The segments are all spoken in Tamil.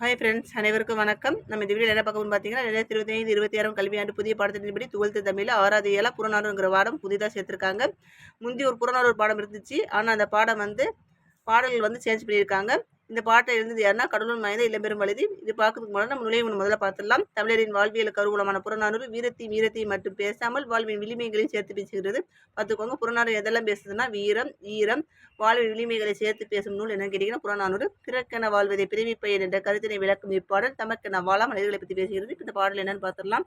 ஹாய் ஃப்ரெண்ட்ஸ் அனைவருக்கும் வணக்கம். நம்ம இந்த வீடியோ என்ன பார்க்கணும்னு பார்த்தீங்கன்னா ரெண்டாயிரத்தி இருபத்தி ஐந்து இருபத்தி ஆறாம் கல்வியாண்டு புதிய பாடத்தின்படி துவல்த்து தமிழில் ஆறாவது ஏழா புறநானூறுங்கிற பாடம் புதிதாக சேர்த்துருக்காங்க. முந்தி ஒரு புறநானூறு பாடம் இருந்துச்சு. ஆனால் அந்த பாடம் வந்து பாடல்கள் வந்து சேஞ்ச் பண்ணியிருக்காங்க. இந்த பாட்டை எழுந்தது யாருன்னா கடலூர் மயந்த இளம்பெரும் வழுதி. இது பார்க்கறதுக்கு முன்னாடி நம்ம நுழைவு முதல்ல பார்த்துடலாம். தமிழரின் வாழ்வியல் கருவூலமான புறநானூறு வீரத்தையும் வீரத்தை மட்டும் பேசாமல் வாழ்வின் விளிமைகளையும் சேர்த்து பேசுகிறது. பார்த்துக்கோங்க புறநானூறு எதெல்லாம் பேசுதுன்னா வீரம் ஈரம் வாழ்வின் விளிமைகளை சேர்த்து பேசும் நூல் என்னன்னு கேட்டீங்கன்னா புறநானூறு. பிறக்கென வாழ்வதை பிறவி பயன் என்ற கருத்தினை விளக்கும் இப்பாடல் தமக்கென வாழா மனிதர்களை பற்றி பேசுகிறது. இந்த பாடல் என்னன்னு பார்த்துடலாம்.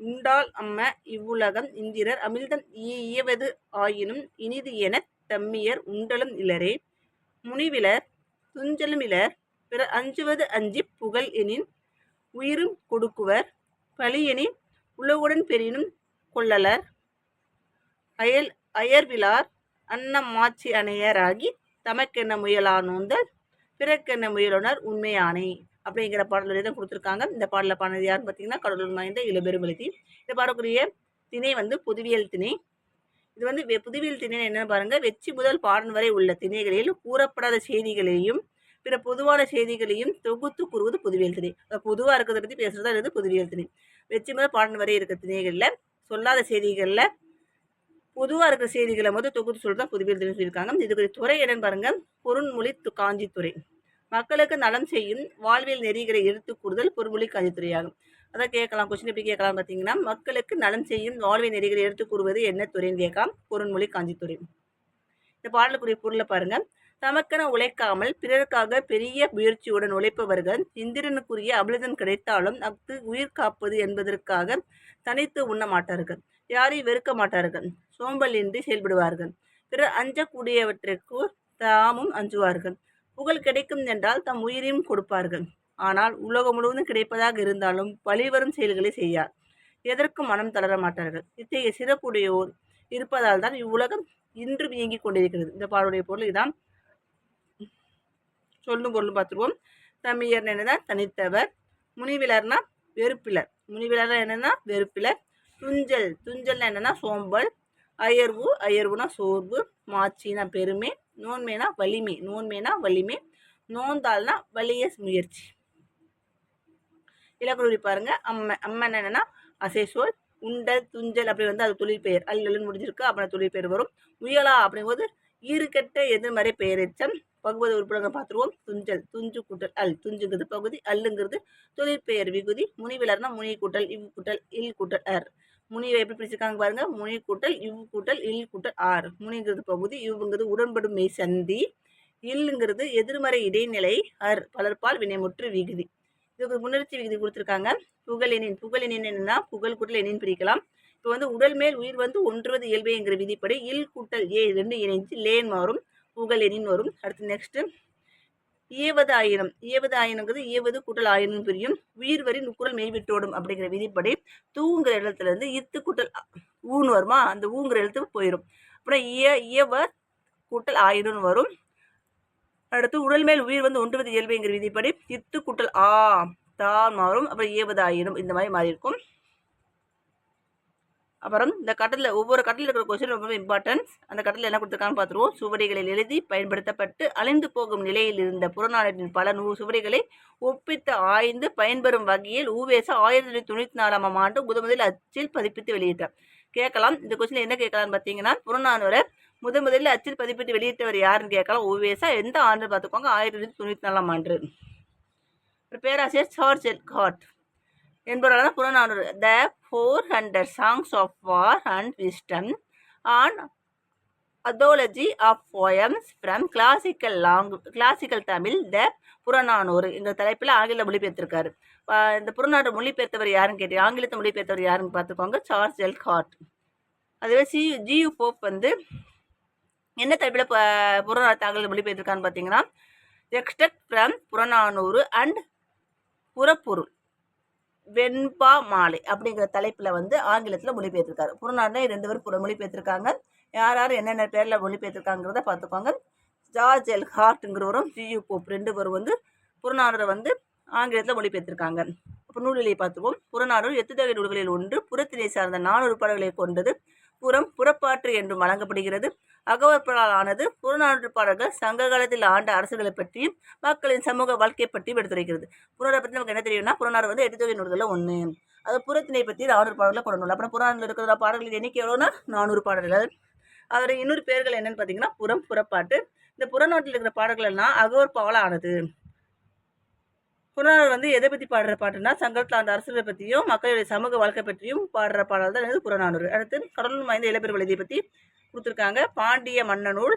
உண்டால் அம்ம இவ்வுலகம் இந்திரர் அமிழ்தம் இயவது ஆயினும் இனிது என தம்மியர் உண்டலும் இலரே. முனிவிலர் துஞ்சலும் இலர் பிற அஞ்சுவது அஞ்சி புகழ் எனின் உயிரும் கொடுக்குவர். பழியெனின் உலகுடன் பெரினும் கொள்ளலர். அயல் அயர்விலார் அன்னமாட்சி அணையராகி தமக்கென்ன முயலானோந்தல் பிறக்கென்ன முயலுனர் உண்மையானே அப்படிங்கிற பாடலுடைய தான் கொடுத்துருக்காங்க. இந்த பாடலில் பாடினது யாருன்னு பார்த்தீங்கன்னா கடலூர் மாய்ந்த இளபெருமழுதி இந்த பாடக்கூடிய திணை வந்து புதுவியல் திணை. இது வந்து புதுவியல் திணை என்னன்னு பாருங்க. வெற்றி முதல் பாடன் வரை உள்ள திணைகளில் கூறப்படாத செய்திகளையும் பிற பொதுவான செய்திகளையும் தொகுத்து கூறுவது புதுவியல் திணை. பொதுவாக இருக்கிறத பற்றி பேசுறதா இது புதுவியல் திணை. வெற்றி முதல் பாடன் வரை இருக்கிற திணைகளில் சொல்லாத செய்திகளில் பொதுவாக இருக்கிற செய்திகளை மட்டும் தொகுத்து சொல்றது தான் புதுவியல் திணை சொல்லியிருக்காங்க. இதுக்கு துறை என்னன்னு பாருங்க. பொருண்மொழி காஞ்சித்துறை. மக்களுக்கு நலம் செய்யும் வாழ்வியல் நெறிகளை எடுத்து கூறுதல் பொருள்மொழி காஞ்சித்துறையாகும். அதான் கேட்கலாம் கொஸ்டின் எப்படி கேட்கலாம் பார்த்தீங்கன்னா மக்களுக்கு நலம் செய்யும் வாழ்வை நெறிகளை எடுத்து கூறுவது என்ன துறைன்னு கேட்கலாம். பொருண்மொழி காஞ்சித்துறை. இந்த பாடலுக்குரிய பொருளை பாருங்க. தமக்கென உழைக்காமல் பிறருக்காக பெரிய முயற்சியுடன் உழைப்பவர்கள் இந்திரனுக்குரிய அமிர்தம் கிடைத்தாலும் அஃது உயிர் காப்பது என்பதற்காக தனித்து உண்ண மாட்டார்கள். யாரையும் வெறுக்க மாட்டார்கள். சோம்பலின்றி செயல்படுவார்கள். பிறர் அஞ்சக்கூடியவற்றிற்கு தாமும் அஞ்சுவார்கள். புகழ் கிடைக்கும் என்றால் தம் உயிரையும் கொடுப்பார்கள். ஆனால் உலகம் முழுவதும் கிடைப்பதாக இருந்தாலும் பழிவரும் செயல்களை செய்யார். எதற்கும் மனம் தளர மாட்டார்கள். இத்தகைய சிறப்புடையோர் இருப்பதால் தான் இவ்வுலகம் இன்றும் இயங்கிக் கொண்டிருக்கிறது. இந்த பாடலுடைய பொருள் இதான் சொல்லும் பொருளும் பார்த்துருவோம். தமிழர் என்னதான் தனித்தவர் முனிவிலர்னா வெறுப்பிலர். முனிவிலர்னா என்னன்னா வெறுப்பிலர். துஞ்சல் துஞ்சல்னா என்னன்னா சோம்பல். அயர்வு அயர்வுனா சோர்வு. மாச்சினா பெருமை. நோன்மைனா வலிமை. நோன்மைனா வலிமை. நோந்தால்னா வலிய முயற்சி. இலக்குறி பாருங்க. அம்ம அம்மன் என்னன்னா அசைசோல் உண்டல் துஞ்சல் அப்படி வந்து அது தொழிற்பெயர் அல்லுன்னு முடிஞ்சிருக்கு. அப்புறம் தொழிற்பெயர் வரும். முயலா அப்படிங்கும்போது ஈறுகெட்ட எதிர்மறை பெயரெச்சம் பகுபதி உறுப்பினர்கள் பார்த்துருவோம். துஞ்சல் துஞ்சு கூட்டல் அல். துஞ்சுங்கிறது பகுதி அல்லுங்கிறது தொழிற்பெயர் விகுதி. முனிவிலர்னா முனி கூட்டல் இவ் கூட்டல் இல் கூட்டல் அர். முனிவை எப்படி பிரிச்சிருக்காங்க பாருங்க. முனி கூட்டல் இவ் கூட்டல் இல் கூட்டல் ஆர். முனிங்கிறது பகுதி இவ்வுங்கிறது உடன்படும் மெய் சந்தி. இல்லுங்கிறது எதிர்மறை இடைநிலை அர். பலர்பால் வினைமுற்று விகுதி. இதுக்கு முன்னிறுத்தி விகுதி கொடுத்துருக்காங்க. புகழெனின் புகழெனின் என்னன்னா புகழ் கூட்டல் எனின் பிரிக்கலாம். இப்போ வந்து உடல் மேல் உயிர் வந்து ஒன்றுவது இயல்புங்கிற விதிப்படி இல் கூட்டல் ஏ ரெண்டு இணைஞ்சு லேன் மாறும் புகழ் எனின் வரும். அடுத்து நெக்ஸ்ட்டு ஏவது ஆயிரம் ஏவது ஆயிரங்கிறது ஏவது கூட்டல் ஆயிரம் பிரியும். உயிர் வரி நுக்குரல் மெய்விட்டோடும் அப்படிங்கிற விதிப்படி தூங்குற இடத்துல இருந்து இத்து கூட்டல் ஊன்னு வருமா? அந்த ஊங்குற எழுத்து போயிடும் அப்புறம் இய இயவ கூட்டல் ஆயிரம்னு வரும். அடுத்து உடல் மேல் உயிர் வந்து ஒன்றுவது இயல்புங்கிற விதிப்படி இத்து குட்டல் ஆ தான் மாறும். அப்புறம் ஏவது இந்த மாதிரி மாறி இருக்கும் அப்புறம் இந்த கட்டத்தில் ஒவ்வொரு கட்டத்தில் இருக்கிற கொஸ்டின் ரொம்ப இம்பார்ட்டன்ஸ் அந்த கட்டத்தில் என்ன கொடுத்துருக்கான்னு பார்த்துருவோம். சுவடிகளில் எழுதி பயன்படுத்தப்பட்டு அழிந்து போகும் நிலையில் இருந்த புறநானூற்றின் பல நூறு சுவடிகளை ஒப்பித்து ஆய்ந்து பயன்பெறும் வகையில் ஊவேச ஆயிரத்தி தொள்ளாயிரத்தி தொண்ணூற்றி நாலாம் ஆண்டு முதன் முதலில் அச்சில் பதிப்பித்து வெளியிட்டார். கேட்கலாம். இந்த கொஸ்டின் என்ன கேட்கலாம்னு பார்த்தீங்கன்னா புறநானூரை முதன் முதலில் அச்சில் பதிப்பிட்டு வெளியிட்டவர் யாருன்னு கேட்கலாம். ஓவேசா எந்த ஆண்டு பார்த்துக்கோங்க? ஆயிரத்தி தொள்ளாயிரத்தி தொண்ணூற்றி நாலாம் ஆண்டு. ஒரு பேராசிரியர் George L Hart என்பவரான Purananuru. The four hundred songs of war and wisdom an anthology of poems from classical long classical Tamil the Purananuru இந்த தலைப்பில் ஆங்கில மொழிபெயர்த்திருக்காரு. இந்த புறநானூறு மொழிபெயர்த்தவர் யாருன்னு கேட்டி ஆங்கிலத்தை மொழிபெயர்த்தவர் யாருன்னு பார்த்துக்கோங்க? சார்ஜ் எல் ஹார்ட் அதுவே சி ஜியு போப் வந்து என்ன தலைப்பில் இப்போ புறநானூறு ஆங்கில மொழிபெயர்த்திருக்கான்னு பார்த்தீங்கன்னா எக்ஸ்ட்ரக்ட் ஃப்ரம் புறநானூறு அண்ட் புறப்பொருள் வெண்பா மாலை அப்படிங்கிற தலைப்பில் வந்து ஆங்கிலத்தில் மொழிபெயர்த்திருக்காரு புறநானூறு ரெண்டு பேரும் புற மொழிபெயர்த்திருக்காங்க யார் யார் என்னென்ன பேரில் மொழிபெயர்த்திருக்காங்கிறத பார்த்துக்கோங்க ஜார்ஜ் எல். ஹார்ட்டுங்கிறவரும் ஜியு போப் ரெண்டு பேரும் வந்து புறநானூரை வந்து ஆங்கிலத்தில் மொழிபெயர்த்திருக்காங்க அப்போ நூலிலை பார்த்துவோம் புறநானூறு எட்டு தொகை நூல்களில் ஒன்று புறத்தினை சார்ந்த நானூறு பாடல்களை கொண்டது புறம் புறப்பாற்று என்றும் வழங்கப்படுகிறது. அகவற்பலால் ஆனது புறநானூற்று பாடல்கள் சங்க காலத்தில் ஆண்ட அரசுகளை பற்றியும் மக்களின் சமூக வாழ்க்கை பற்றியும் எடுத்துரைக்கிறது. புறநாரை பற்றி நமக்கு என்ன தெரியும்னா புறநாறு வந்து எட்டு தொகை நூல்களில் ஒன்று அது புறத்தினை பற்றி நானூறு பாடல்களை கொண்டு அப்புறம் புறநானூறு இருக்கிற பாடல்கள் எண்ணிக்கை எவ்வளோனா நானூறு பாடல்கள். அதோட இன்னொரு பேர்கள் என்னன்னு பார்த்தீங்கன்னா புறம் புறப்பாட்டு. இந்த புறநாட்டில் இருக்கிற பாடல்கள் எல்லாம் அகவற்பாவால் ஆனது. புறநானூறு வந்து எதை பற்றி பாடுற பாட்டுனா சங்கத்தில் அந்த அரசர்களை பற்றியும் மக்களுடைய சமூக வாழ்க்கை பற்றியும் பாடுற பாடல் தான் எனது புறநானூறு. அடுத்து கடலூர் வாய்ந்த இளப்பெருவழுதியை பற்றி கொடுத்துருக்காங்க. பாண்டிய மன்னனூல்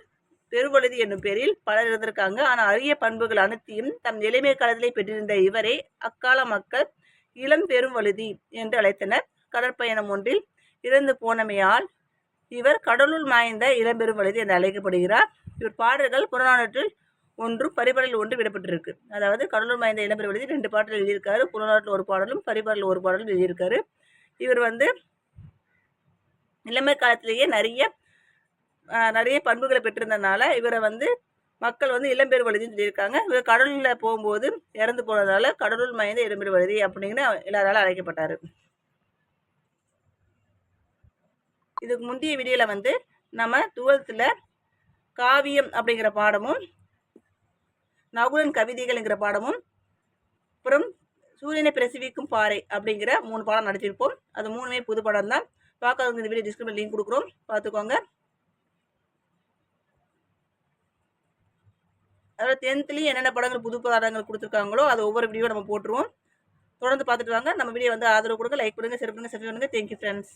பெருவழுதி என்னும் பேரில் பலர் இருந்திருக்காங்க ஆனால் அரிய பண்புகள் அனைத்தையும் தம் இளமை காலத்திலே பெற்றிருந்த இவரை அக்கால மக்கள் இளம் பெருவழுதி என்று அழைத்தனர். கடற்பயணம் ஒன்றில் இறந்து போனமையால் இவர் கடலுள் மாய்ந்த இளம்பெருவழுதி என்று அழைக்கப்படுகிறார். இவர் பாடல்கள் புறநானூற்றில் ஒன்று பரிபாடல் ஒன்று விடப்பட்டிருக்கு. அதாவது கடலூர் மாய்ந்த இளம்பெருவழுதி ரெண்டு பாடல் எழுதியிருக்காரு. புறநானூற்றில் ஒரு பாடலும் பரிபாடல் ஒரு பாடலும் எழுதியிருக்காரு. இவர் வந்து இளமை காலத்திலேயே நிறைய நிறைய பண்புகளை பெற்றிருந்தனால இவரை வந்து மக்கள் வந்து இளம்பெரு வழுதின்னு சொல்லியிருக்காங்க. இவர் கடலில் போகும்போது இறந்து போனதால கடலுள் மயந்த இளம்பெரு வழுதி அப்படின்னு எல்லாராலும் அழைக்கப்பட்டார். இதுக்கு முந்தைய வீடியோவில் வந்து நம்ம டுவெல்த்தில் காவியம் அப்படிங்கிற பாடமும் நகுலன் கவிதைகள்ங்கிற பாடமும் அப்புறம் சூரியனை பிரசவிக்கும் பாறை அப்படிங்கிற மூணு பாடம் நடத்தியிருப்போம் அது மூணுமே புது படம் தான் பார்க்காதவங்க இந்த வீடியோ டிஸ்கிரிப்ஷன் லிங்க் கொடுக்குறோம். பார்த்துக்கோங்க. அதாவது டென்த்லேயும் என்னென்ன படங்கள் புது படங்கள் கொடுத்துருக்காங்களோ அது ஒவ்வொரு வீடியோ நம்ம போட்டுருவோம். தொடர்ந்து பார்த்துட்டு வாங்க. நம்ம வீடியோ வந்து ஆதரவு கொடுங்க லைக் பண்ணுங்கள் ஷேர் பண்ணுங்கள் சப்ஸ்கிரைப் பண்ணுங்கள் தேங்க்யூ ஃப்ரெண்ட்ஸ்